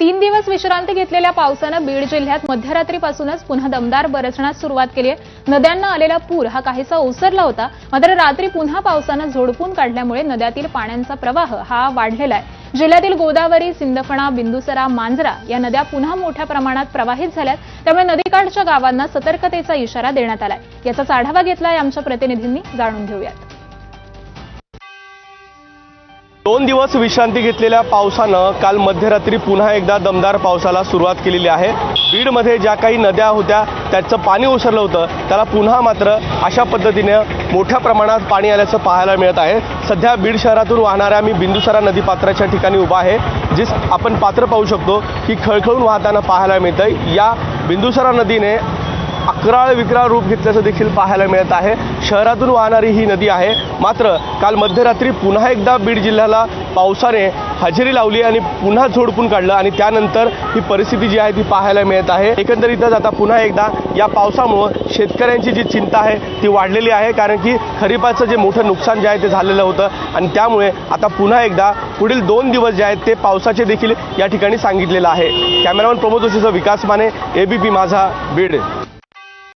तीन दिवस विश्रांती घेतलेल्या पावसानं बीड जिल्ह्यात मध्यरात्रीपासूनच पुन्हा दमदार बरसण्यास सुरुवात केली आहे. नद्यांना आलेला पूर हा काहीसा ओसरला होता मात्र रात्री पुन्हा पावसानं झोडपून काढल्यामुळे नद्यातील पाण्याचा प्रवाह हा वाढलेला आहे. जिल्ह्यातील गोदावरी सिंदफणा बिंदुसरा मांजरा या नद्या पुन्हा मोठ्या प्रमाणात प्रवाहित झाल्यात त्यामुळे नदीकाठच्या गावांना सतर्कतेचा इशारा देण्यात आलाय. याचाच आढावा घेतलाय आमच्या प्रतिनिधींनी जाणून घेऊयात. दोन दिवस विश्रांती घेतलेल्या पावसानं काल मध्यरात्री पुन्हा एकदा दमदार पावसाला सुरुवात केलेली आहे. बीडमध्ये ज्या काही नद्या होत्या त्याचं पाणी ओसरलं होतं. त्याला पुन्हा मात्र अशा पद्धतीने मोठ्या प्रमाणात पाणी आल्याचं पाहायला मिळत आहे. सध्या बीड शहरातून वाहणाऱ्या मी बिंदुसरा नदीपात्राच्या ठिकाणी उभा आहे जिस आपण पात्र पाहू शकतो की खळखळून वाहताना पाहायला मिळतं या बिंदुसरा नदीने अकराळ विक्राळ रूप घेतल्याचं देखील पाहायला मिळत आहे. शहरातून वाहणारी ही नदी आहे. मात्र काल मध्यरात्री पुन्हा एकदा बीड जिल्ह्याला पावसाने हजेरी लावली आणि पुन्हा झोडपून काढलं आणि त्यानंतर ही परिस्थिती जी आहे ती पाहायला मिळत आहे. एकंदरीतच आता पुन्हा एकदा या पावसामुळं शेतकऱ्यांची जी चिंता आहे ती वाढलेली आहे. कारण की खरीपाचं जे मोठं नुकसान जे आहे ते झालेलं होतं आणि त्यामुळे आता पुन्हा एकदा पुढील दोन दिवस जे आहेत ते पावसाचे देखील या ठिकाणी सांगितलेलं आहे. कॅमेरामन प्रमोद जोशीचा विकास माने एबीपी माझा बीड.